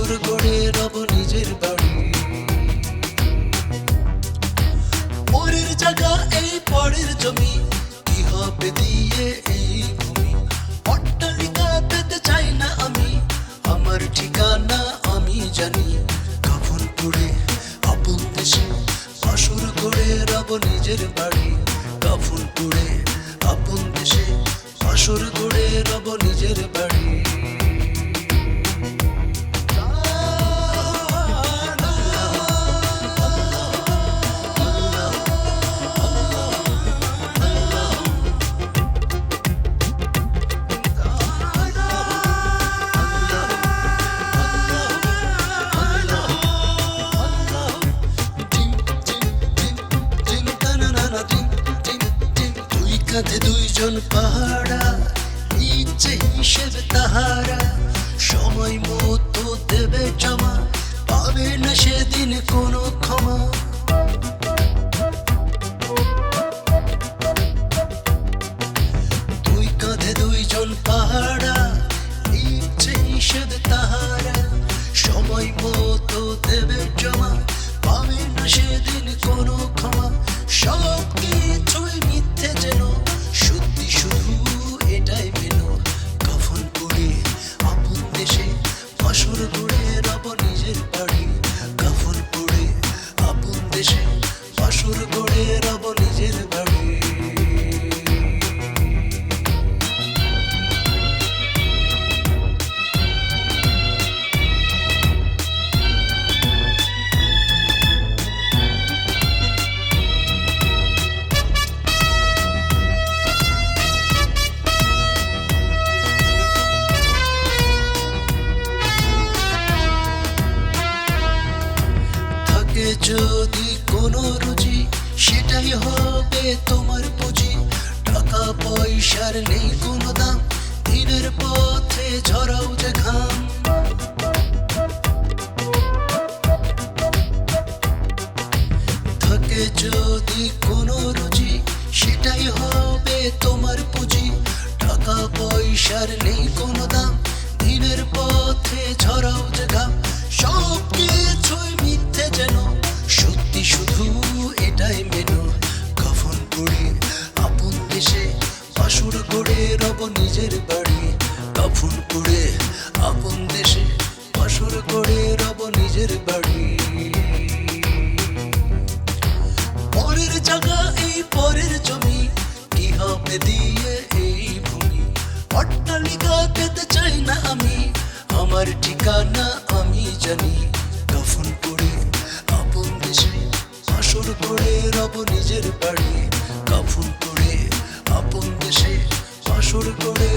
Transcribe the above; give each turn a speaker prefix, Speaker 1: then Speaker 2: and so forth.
Speaker 1: আসর গড়ে রব নিজের বাড়ি। পরের জায়গা এই পরের জমি, কি হবে দিয়ে এই ভূমি? অট্টালিকা পেতে চাই না আমি, আমার ঠিকানা আমি জানি। কফন পুড়ে আপন দেশে আসর গড়ে রব নিজের বাড়ি। কফন পুড়ে আপন দেশে আসর গড়ে রব নিজের বাড়ি। কাঁধে দুইজন পাহারা, নিচে হিসেব তাহারা। সময় মতো দেবে জমা, পাবে না সেদিন কোনো ক্ষমা। দুই কাঁধে দুইজন পাহারা, নিচে হিসেব তাহারা। সময় মতো দেবে জমা, পাবে না সেদিন কোনো ক্ষমা। তোমার পুঁজি, টাকা পয়সার নেই কোনো দাম। দিনের পথে ঝরাও যে ঘাম। থাকে যদি কোনো রুচি সেটাই হবে তোমার পুঁজি। টাকা পয়সার নেই কোনো রব নিজের বাড়ি, কফন পড়ে আপন দেশে বাসুর গড়ে রব নিজের বাড়ি। পরের জায়গা, এই পরের জমি কি হবে দিয়ে এই ভূমি। অট্টালিকা পেতে চাই না আমি, আমার ঠিকানা আমি জানি। কফন পড়ে আপন দেশে আসর করে রব নিজের বাড়ি, কফন পড়ে আপন দেশে আসর করে